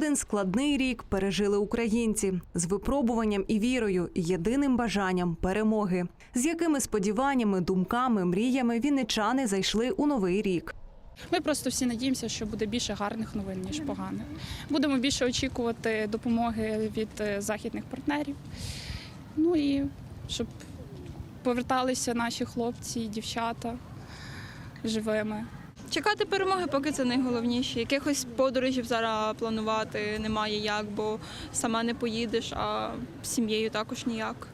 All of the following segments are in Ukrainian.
один складний рік пережили українці з випробуванням і вірою, єдиним бажанням перемоги. З якими сподіваннями, думками, мріями вінничани зайшли у новий рік. Ми просто всі надіємося, що буде більше гарних новин, ніж поганих. Будемо більше очікувати допомоги від е, західних партнерів. Ну і щоб поверталися наші хлопці і дівчата живими. Чекати перемоги, поки це найголовніше. Якихось подорожів зараз планувати немає як, бо сама не поїдеш, а з сім'єю також ніяк.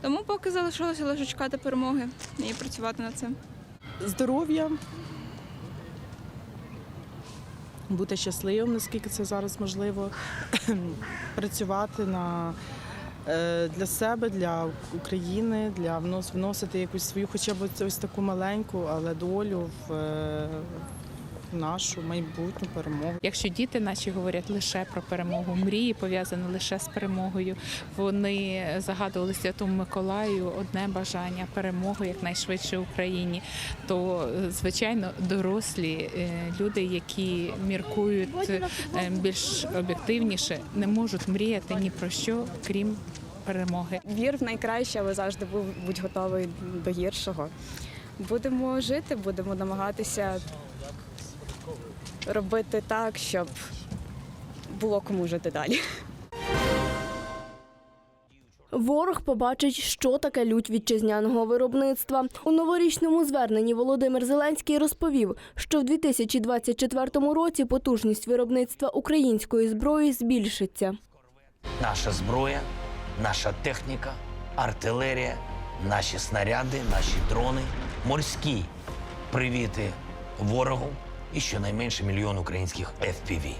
Тому поки залишилося лише чекати перемоги і працювати над цим. здоров'я, бути щасливим, наскільки це зараз можливо, працювати на, для себе, для України, для внос- вносити якусь свою, хоча б ось таку маленьку, але долю в, е, нашу майбутню перемогу. Якщо діти наші говорять лише про перемогу, мрії пов'язані лише з перемогою, вони загадували Святому Миколаю одне бажання перемогу якнайшвидше Україні. То е, звичайно дорослі е, люди, які міркують е, більш об'єктивніше, не можуть мріяти ні про що, крім перемоги. Вір в найкраще, але завжди був будь готовий до гіршого. Будемо жити, будемо намагатися робити так, щоб було кому жити далі. Ворог побачить, що таке лють вітчизняного виробництва. У новорічному зверненні Володимир Зеленський розповів, що в 2024 році потужність виробництва української зброї збільшиться. Наша зброя, наша техніка, артилерія, наші снаряди, наші дрони, морські привіти ворогу і щонайменше мільйон українських FPV.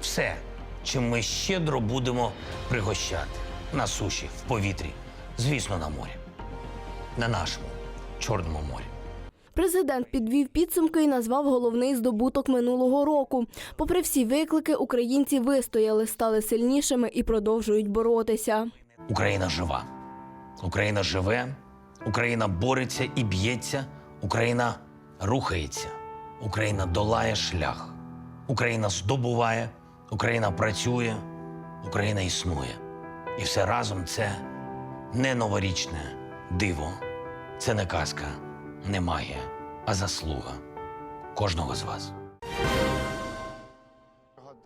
Все, чим ми щедро будемо пригощати на суші, в повітрі, звісно, на морі, на нашому Чорному морі. Президент підвів підсумки і назвав головний здобуток минулого року. Попри всі виклики, українці вистояли, стали сильнішими і продовжують боротися. Україна жива. Україна живе, Україна бореться і б'ється, Україна рухається, Україна долає шлях, Україна здобуває, Україна працює, Україна існує. І все разом це не новорічне диво, це не казка, не магія, а заслуга кожного з вас.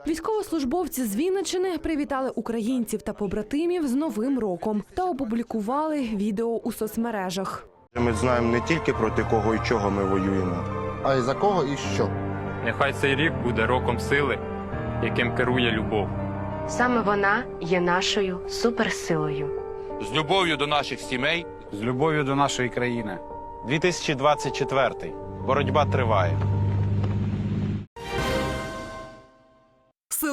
Військовослужбовці з Вінничини привітали українців та побратимів з Новим роком та опублікували відео у соцмережах. Ми знаємо не тільки проти кого і чого ми воюємо, А й за кого і що? Нехай цей рік буде роком сили, яким керує любов. Саме вона є нашою суперсилою. З любов'ю до наших сімей. З любов'ю до нашої країни. 2024. Боротьба триває.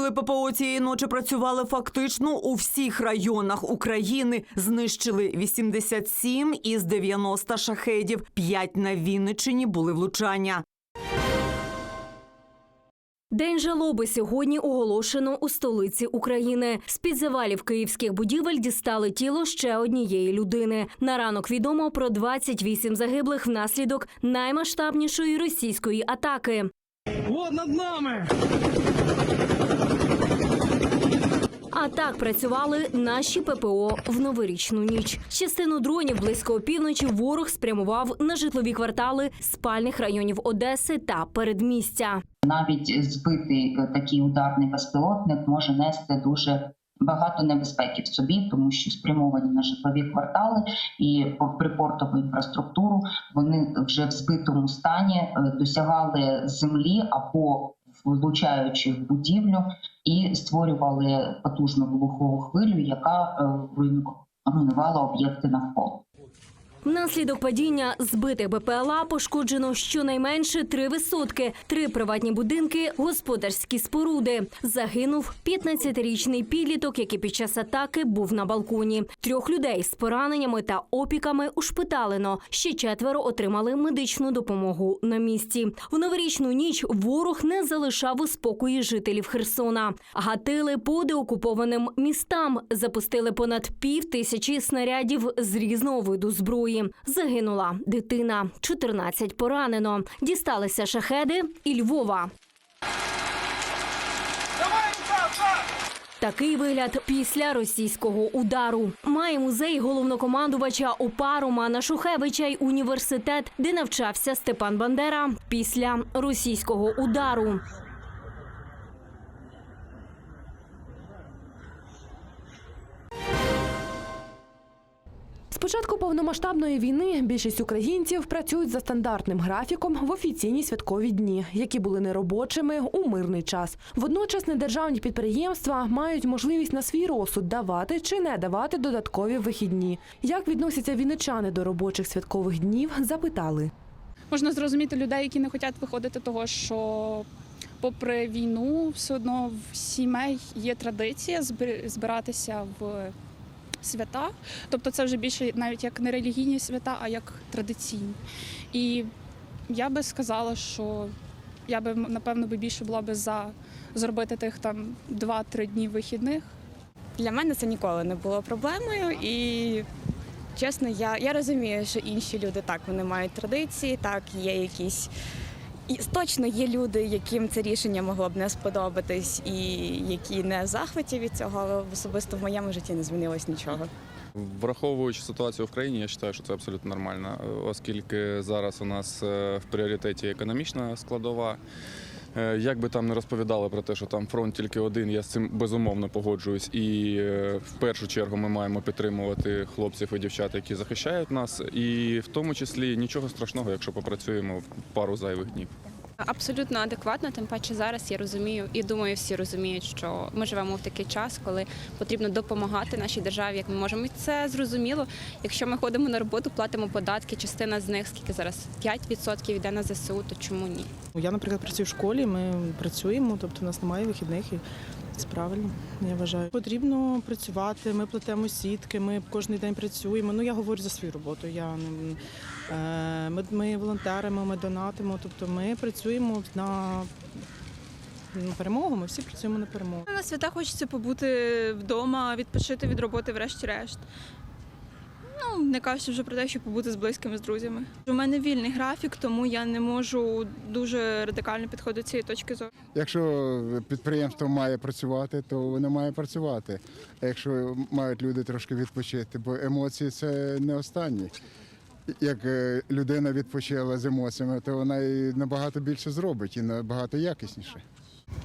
Сили ППО цієї ночі працювали фактично у всіх районах України. Знищили 87 із 90 шахедів. П'ять на Вінниччині були влучання. День жалоби сьогодні оголошено у столиці України. З під завалів київських будівель дістали тіло ще однієї людини. На ранок відомо про 28 загиблих внаслідок наймасштабнішої російської атаки. От над нами! Так працювали наші ППО в новорічну ніч. Частину дронів близько опівночі ворог спрямував на житлові квартали спальних районів Одеси та передмістя. Навіть збитий е, такий ударний безпілотник може нести дуже багато небезпеки в собі, тому що спрямовані на житлові квартали і по- припортову інфраструктуру вони вже в збитому стані е, досягали землі або влучаючи в будівлю і створювали потужну вибухову хвилю, яка е, руйнувала об'єкти навколо. Внаслідок падіння збитих БПЛА пошкоджено щонайменше три висотки, три приватні будинки, господарські споруди. Загинув 15-річний підліток, який під час атаки був на балконі. Трьох людей з пораненнями та опіками ушпиталено. Ще четверо отримали медичну допомогу на місці. В новорічну ніч ворог не залишав у спокої жителів Херсона. Гатили по деокупованим містам, запустили понад пів тисячі снарядів з різного виду зброї. Загинула дитина, 14 поранено. Дісталися шахеди і Львова. Такий вигляд після російського удару має музей головнокомандувача ОПА Романа Шухевича й університет, де навчався Степан Бандера після російського удару. Початку повномасштабної війни більшість українців працюють за стандартним графіком в офіційні святкові дні, які були неробочими у мирний час. Водночас недержавні підприємства мають можливість на свій розсуд давати чи не давати додаткові вихідні. Як відносяться вінничани до робочих святкових днів? Запитали. Можна зрозуміти людей, які не хочуть виходити, того що. Попри війну, все одно в сімей є традиція збир- збиратися в свята. Тобто це вже більше навіть як не релігійні свята, а як традиційні. І я би сказала, що я би напевно би більше була би за зробити тих там 2-3 дні вихідних. Для мене це ніколи не було проблемою і. Чесно, я, я розумію, що інші люди так вони мають традиції, так є якісь. І точно є люди, яким це рішення могло б не сподобатись, і які не в захваті від цього, але особисто в моєму житті не змінилось нічого. Враховуючи ситуацію в країні, я вважаю, що це абсолютно нормально, оскільки зараз у нас е, в пріоритеті економічна складова. Е, Як би там не розповідали про те, що там фронт тільки один, я з цим безумовно погоджуюсь. І е, в першу чергу ми маємо підтримувати хлопців і дівчат, які захищають нас. І в тому числі нічого страшного, якщо попрацюємо пару зайвих днів. Абсолютно адекватно, тим паче зараз я розумію і думаю, всі розуміють, що ми живемо в такий час, коли потрібно допомагати нашій державі, як ми можемо. І це зрозуміло. Якщо ми ходимо на роботу, платимо податки, частина з них, скільки зараз 5% йде на ЗСУ, то чому ні? Я, наприклад, працюю в школі, ми працюємо, тобто у нас немає вихідних і це правильно, я вважаю. Потрібно працювати, ми плетемо сітки, ми кожен день працюємо. Ну, я говорю за свою роботу. Я не, е, ми, ми волонтеримо, ми донатимо, тобто ми працюємо на, на перемогу, ми всі працюємо на перемогу. На свята хочеться побути вдома, відпочити від роботи, врешті-решт. Ну, не кажучи вже про те, щоб побути з близькими, з друзями. У мене вільний графік, тому я не можу дуже радикально підходити до цієї точки зору. Якщо підприємство має працювати, то воно має працювати. А якщо мають люди трошки відпочити, бо емоції це не останні. Як е, людина відпочила з емоціями, то вона і набагато більше зробить і набагато якісніше.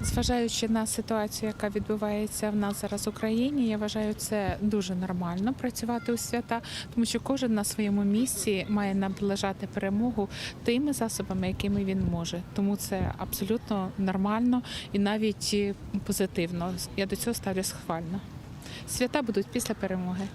Зважаючи на ситуацію, яка відбувається в нас зараз в Україні, я вважаю це дуже нормально працювати у свята, тому що кожен на своєму місці має наближати перемогу тими засобами, якими він може. Тому це абсолютно нормально і навіть позитивно. Я до цього ставлю схвально. Свята будуть після перемоги.